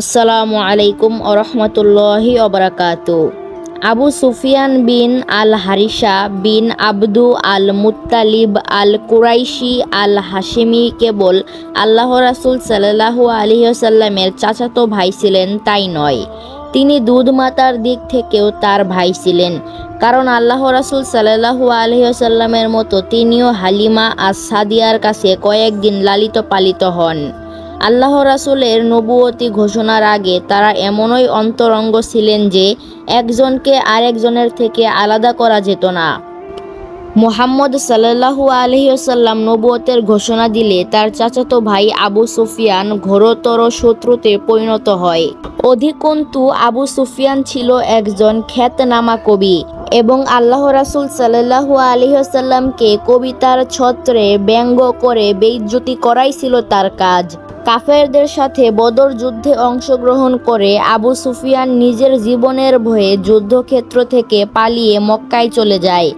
আসসালামু আলাইকুম আরহামতুল্লাহি অবরাকাত Abu Sufyan bin al Harith bin Abd al Muttalib al Qurashi al Hashimi কেবল আল্লাহ রাসুল সাল্লাহু আলহিহসাল্লামের চাচাতো ভাই ছিলেন তাই নয়। তিনি দুধ মাতার দিক থেকেও তার ভাই ছিলেন। কারণ আল্লাহ রাসুল সাল্লাহু আলহিহসাল্লামের মতো তিনিও হালিমা আস সাদিয়ার কাছে কয়েকদিন লালিত পালিত হন। আল্লাহ রাসুলের নবুয়তি ঘোষণার আগে তারা এমনই অন্তরঙ্গ ছিলেন যে একজনকে আরেকজনের থেকে আলাদা করা যেত না। মোহাম্মদ সাল্লাহু আলহিসাল্লাম নবুয়তের ঘোষণা দিলে তার চাচাতো ভাই আবু সুফিয়ান ঘোরতর শত্রুতে পরিণত হয়। অধিকন্তু আবু সুফিয়ান ছিল একজন খ্যাতনামা কবি এবং আল্লাহ রাসুল সাল্লাহু আলহিহাসাল্লামকে কবিতার ছত্রে ব্যঙ্গ করে বেইজ্জতি করাই ছিল তার কাজ। কাফেরদের সাথে বদর যুদ্ধে অংশগ্রহণ করে আবু সুফিয়ান নিজের জীবনের ভয়ে যুদ্ধক্ষেত্র থেকে পালিয়ে মক্কায় চলে যায়।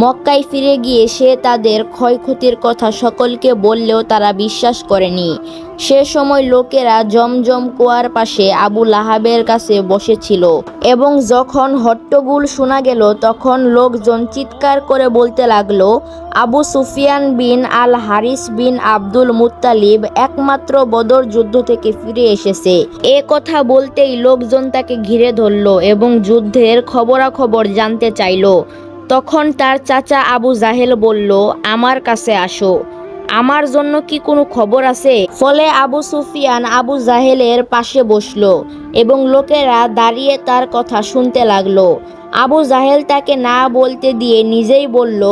মক্কায় ফিরে গিয়ে সে তাদের ক্ষয়ক্ষতির কথা সকলকে বললেও তারা বিশ্বাস করেনি। সে সময় লোকেরা জমজম কুয়ার পাশে আবু লাহাবের কাছে বসেছিল এবং যখন হট্টগুল শোনা গেল, তখন লোকজন চিৎকার করে বলতে লাগল, Abu Sufyan bin al Harith bin Abdul Muttalib একমাত্র বদর যুদ্ধ থেকে ফিরে এসেছে। এ কথা বলতেই লোকজন তাকে ঘিরে ধরল এবং যুদ্ধের খবরাখবর জানতে চাইল। তখন তার চাচা আবু জাহেল বলল, আমার কাছে আসো। আমার জন্য কি কোনো খবর আছে? ফলে আবু সুফিয়ান আবু জাহেলের পাশে বসল এবং লোকেরা দাঁড়িয়ে তার কথা শুনতে লাগল। আবু জাহেল তাকে না বলতে দিয়ে নিজেই বলল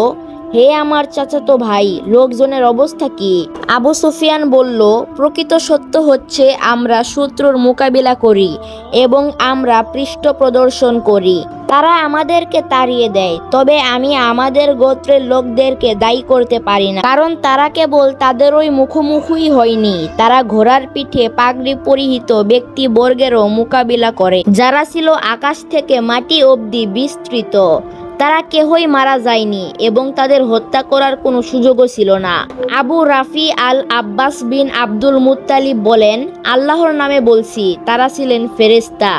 হে আমার চাচাতো ভাই, লোকজনের অবস্থা কি? আবু সুফিয়ান বলল, প্রকৃত সত্য হচ্ছে আমরা শত্রুর মোকাবিলা করি এবং আমরা পৃষ্ঠ প্রদর্শন করি। তারা আমাদেরকে তাড়িয়ে দেয়, তবে আমি আমাদের গোত্রের লোকদেরকে দায়ী করতে পারি না। কারণ তারা কেবল তাদের ওই মুখোমুখি হয়নি, তারা ঘোড়ার পিঠে পাগড়ি পরিহিত ব্যক্তি বর্গেরও মোকাবিলা করে। যারা ছিল আকাশ থেকে মাটি অবধি বিস্তৃত তারা কেহই মারা যায়নি এবং তাদের হত্যা করার কোনো সুযোগও ছিল না। আবু রাফি আল আব্বাস বিন আব্দুল মুতালিব বলেন, আল্লাহর নামে বলছি, তারা ছিলেন ফেরেস্তা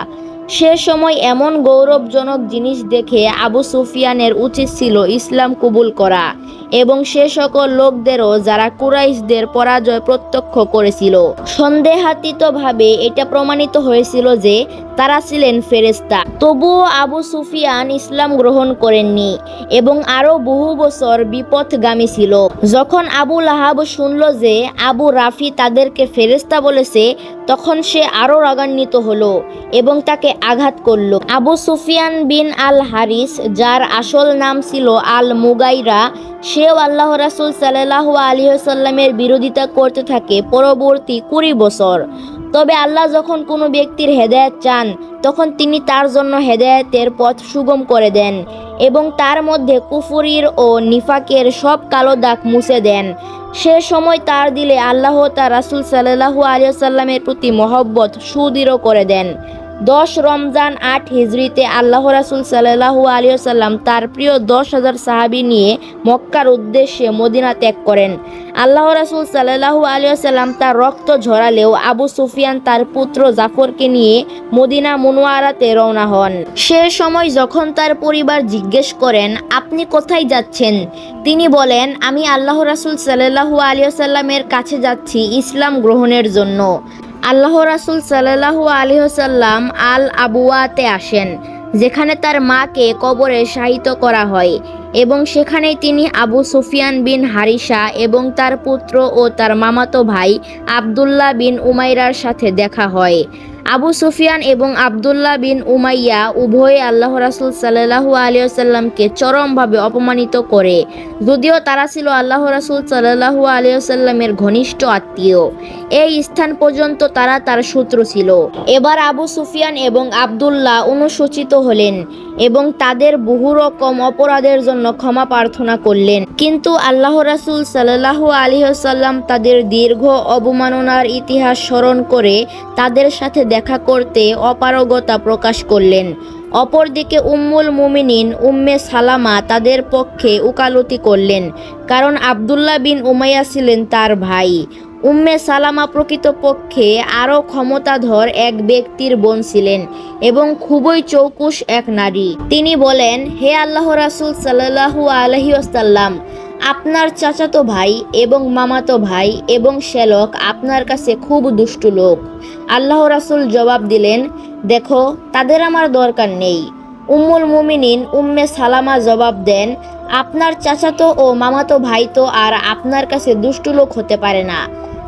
সে সময় এমন গৌরবজনক জিনিস দেখে আবু সুফিয়ানের উচিত ছিল ইসলাম কবুল করা। এবং সে সকল লোকদেরও যারা কুরাইশদের পরাজয় প্রত্যক্ষ করেছিল। সন্দেহাতীতভাবে এটা প্রমাণিত হয়েছিল যে তারা ছিলেন ফেরেস্তা তবুও আবু সুফিয়ান ইসলাম গ্রহণ করেননি এবং আরও বহু বছর বিপথগামী ছিল। যখন আবু লাহাব শুনল যে আবু রাফি তাদেরকে ফেরেস্তা বলেছে, তখন সে আরও রাগান্বিত হলো এবং তাকে আঘাত করল। আবু সুফিয়ান বিন আল হারিস, যার আসল নাম ছিল আল মুগাইরা সেও আল্লাহ রাসুল সাল্লাহ আলিহাল্লামের বিরোধিতা করতে থাকে পরবর্তী কুড়ি বছর। তবে আল্লাহ যখন কোনো ব্যক্তির হেদায়েত চান, তখন তিনি তার জন্য হেদায়েতের পথ সুগম করে দেন এবং তার মধ্যে কুফুরির ও নিফাকের সব কালো দাগ মুছে দেন। সে সময় তার দিলে আল্লাহ তার রাসুল সাল্লাহু আলিয়াল্লামের প্রতি মহব্বত সুদৃঢ় করে দেন। দশ রমজান আট হিজড়িতে আল্লাহ রাসুল সাল্লাহু আলিয়াল্লাম তার প্রিয় দশ হাজার সাহাবি নিয়ে মক্কার উদ্দেশ্যে মদিনা ত্যাগ করেন। আল্লাহ রাসুল সাল্লাহু আলিয়াল্লাম তার রক্ত ঝরালেও আবু সুফিয়ান তার পুত্র জাফরকে নিয়ে মদিনা মনোয়ারাতে রওনা হন। সে সময় যখন তার পরিবার জিজ্ঞেস করেন, আপনি কোথায় যাচ্ছেন? তিনি বলেন, আমি আল্লাহ রাসুল সাল্লাহু আলিয়াল্লামের কাছে যাচ্ছি ইসলাম গ্রহণের জন্য। আল্লাহ রাসুল সাল্লাহু আলিহসাল্লাম আল আবুয়াতে আসেন, যেখানে তার মাকে কবরে শাহিত করা হয় এবং সেখানেই তিনি আবু সুফিয়ান বিন হারিসা এবং তার পুত্র ও তার মামাতো ভাই আবদুল্লাহ বিন উমাইরার সাথে দেখা হয়। আবু সুফিয়ান এবং আবদুল্লাহ বিন উমাইয়া উভয়ে আল্লাহ রাসুল সাল্লাহু আলিয়াল্লামকে চরমভাবে অপমানিত করে। যদিও তারা ছিল আল্লাহ রাসুল সাল্লাহু আলিয়াল্লামের ঘনিষ্ঠ আত্মীয়। এই স্থান পর্যন্ত তারা তার শত্রু ছিল। এবার আবু সুফিয়ান এবং আবদুল্লাহ অনুসূচিত হলেন এবং তাদের বহু রকম অপরাধের জন্য ক্ষমা প্রার্থনা করলেন। কিন্তু আল্লাহ রাসুল সাল্লাহু আলিহাল্লাম তাদের দীর্ঘ অবমাননার ইতিহাস স্মরণ করে তাদের সাথে দেখা করতে অপারগতা প্রকাশ করলেন। অপরদিকে উম্মুল মুমিনিন উম্মে সালামা তাদের পক্ষে উকালতি করলেন, কারণ আবদুল্লাহ বিন উমাইয়া ছিলেন তার ভাই। উম্মে সালামা প্রকৃতপক্ষে আরও ক্ষমতাধর এক ব্যক্তির বোন ছিলেন এবং খুবই চৌকুশ এক নারী। তিনি বলেন, হে আল্লাহ রাসুল সাল্লাহু আলহি আসাল্লাম আপনার চাচাতো ভাই এবং মামাতো ভাই এবং শ্যালক আপনার কাছে খুব দুষ্টু লোক। আল্লাহ রাসুল জবাব দিলেন, দেখো, তাদের আমার দরকার নেই। উম্মুল মুমিনিন উম্মে সালামা জবাব দেন, আপনার চাচাতো ও মামাতো ভাই তো আর আপনার কাছে দুষ্টু লোক হতে পারে না।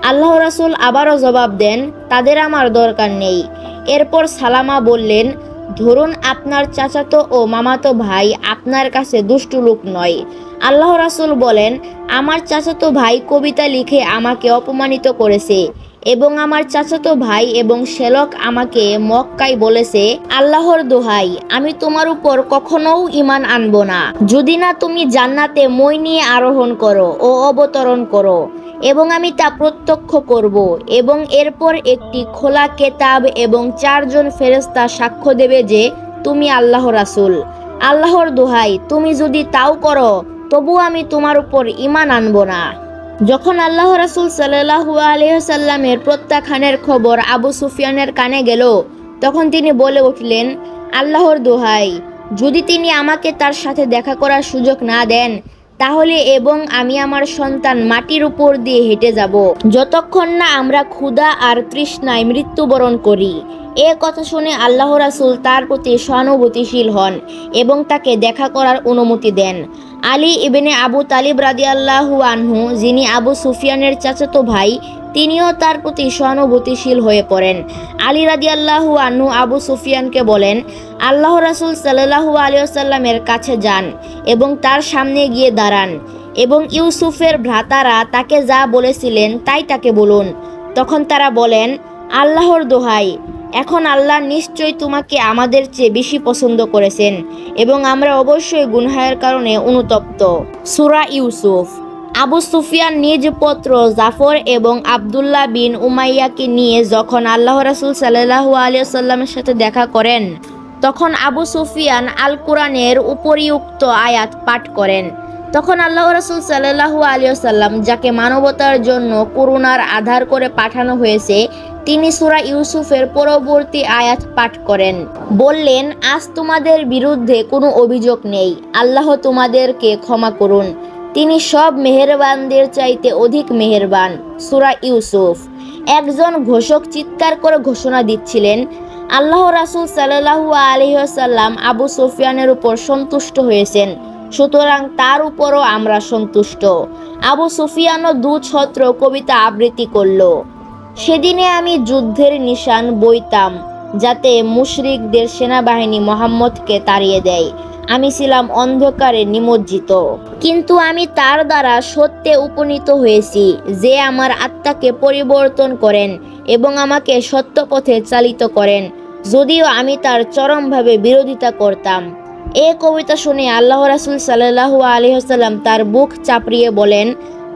আল্লাহ রাসুল আবারও জবাব দেন, তাদের আমার দরকার নেই। এরপর সালামা বললেন ধরুন আপনার চাচাতো ও মামাতো ভাই আপনার কাছে দুষ্টু লোক নয়। আল্লাহ রাসুল বলেন, আমার চাচাতো ভাই কবিতা লিখে আমাকে অপমানিত করেছে এবং আমার চাচাতো ভাই এবং শেলক আমাকে মক্কায় বলেছে, আল্লাহর দোহাই, আমি তোমার উপর কখনোও ইমান আনব না। যদি না তুমি জান্নাতে মই নিয়ে আরোহণ করো ও অবতরণ করো এবং আমি তা প্রত্যক্ষ করব এবং এরপর একটি খোলা কেতাব এবং চারজন ফেরেস্তা সাক্ষ্য দেবে যে তুমি আল্লাহ রাসুল, আল্লাহর দোহাই। তুমি যদি তাও করো তবু আমি তোমার উপর ইমান আনব না। যখন আল্লাহ রাসুল সাল্লাহু আলহামের প্রত্যাখ্যানের খবর আবু সুফিয়ানের কানে গেল, তখন তিনি বলে উঠলেন, আল্লাহর দোহাই, যদি তিনি আমাকে তার সাথে দেখা করার সুযোগ না দেন তাহলে এবং আমি আমার সন্তান মাটির উপর দিয়ে হেঁটে যাব। যতক্ষণ না আমরা ক্ষুধা আর তৃষ্ণায় মৃত্যুবরণ করি। এ কথা শুনে আল্লাহ রাসুল তার প্রতি সহানুভূতিশীল হন এবং তাকে দেখা করার অনুমতি দেন। আলী ইবেনে আবু তালিব রাদি আল্লাহু আনহু, যিনি আবু সুফিয়ানের চাচাতো ভাই তিনিও তার প্রতি সহানুভূতিশীল হয়ে পড়েন। আলী রাদি আল্লাহু আনহু আবু সুফিয়ানকে বলেন, আল্লাহ রাসুল সাল্লাহু আলিয়াল্লামের কাছে যান এবং তার সামনে গিয়ে দাঁড়ান এবং ইউসুফের ভ্রাতারা তাকে যা বলেছিলেন তাই তাকে বলুন। তখন তারা বলেন, আল্লাহর দোহাই, এখন আল্লাহ নিশ্চয়ই তোমাকে আমাদের চেয়ে বেশি পছন্দ করেছেন এবং আমরা অবশ্যই গুনহায়ের কারণে অনুতপ্ত। সুরা ইউসুফ আবু সুফিয়ান নিজ পত্র জাফর এবং আবদুল্লাহ বিন উমাইয়াকে নিয়ে যখন আল্লাহ রাসুল সাল্লাহু আলিয়াল্লামের সাথে দেখা করেন, তখন আবু সুফিয়ান আল কোরআনের উপরিউক্ত আয়াত পাঠ করেন। তখন আল্লাহ রাসুল সাল্লাহু আলিয়াল্লাম যাকে মানবতার জন্য করুণার আধার করে পাঠানো হয়েছে, তিনি সুরা ইউসুফের পরবর্তী আয়াত পাঠ করেন। বললেন, আজ তোমাদের বিরুদ্ধে কোনো অভিযোগ নেই। আল্লাহ তোমাদেরকে ক্ষমা করুন। তিনি সব মেহেরবানদের চাইতে অধিক মেহেরবান, সুরা ইউসুফ। একজন ঘোষক চিৎকার করে ঘোষণা দিচ্ছিলেন, আল্লাহ রাসুল সাল্লাহু আলহিহাসাল্লাম আবু সুফিয়ানের উপর সন্তুষ্ট হয়েছেন, সুতরাং তার উপরও আমরা সন্তুষ্ট। আবু সুফিয়ানও দু ছত্র কবিতা আবৃত্তি করল। সেদিনে আমি যুদ্ধের নিশান বইতাম, যাতে মুশরিকদের সেনাবাহিনী মোহাম্মদকে তাড়িয়ে দেয়। আমি ছিলাম অন্ধকারে নিমজ্জিত। কিন্তু আমি তার দ্বারা সত্যে উপনীত হয়েছি যে আমার আত্মাকে পরিবর্তন করেন এবং আমাকে সত্য পথে চালিত করেন। যদিও আমি তার চরমভাবে বিরোধিতা করতাম। এ কবিতা শুনে আল্লাহ রাসুল সাল্লাহু আলহিহাল্লাম তার বুক চাপড়িয়ে বলেন,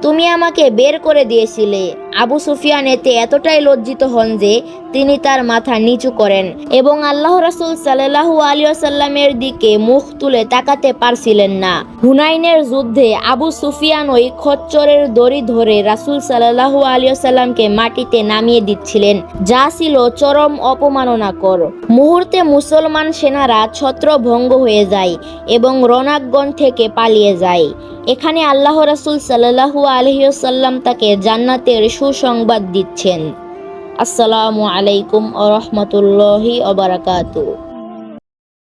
তুমি আমাকে বের করে দিয়েছিলে। আবু সুফিয়ান এতে এতটাই লজ্জিত হন যে তিনি তার মাথা নিচু করেন এবং আল্লাহ রাসুল সাল্লাহু আলিয়াল্লামের দিকে মুখ তুলে তাকাতে পারছিলেন না। হুনাইনের যুদ্ধে আবু সুফিয়ান ওই খচ্চরের দড়ি ধরে রাসুল সাল্লাহু আলিয়াল্লামকে মাটিতে নামিয়ে দিচ্ছিলেন, যা ছিল চরম অপমাননাকর। মুহূর্তে মুসলমান সেনারা ছত্রভঙ্গ হয়ে যায় এবং রণাঙ্গন থেকে পালিয়ে যায়। এখানে আল্লাহ রাসুল সাল্লাহু আলহিউসাল্লাম তাকে জান্নাতের সুসংবাদ দিচ্ছেন। আসসালামু আলাইকুম আ রহমতুল্লাহি অবরাকাতু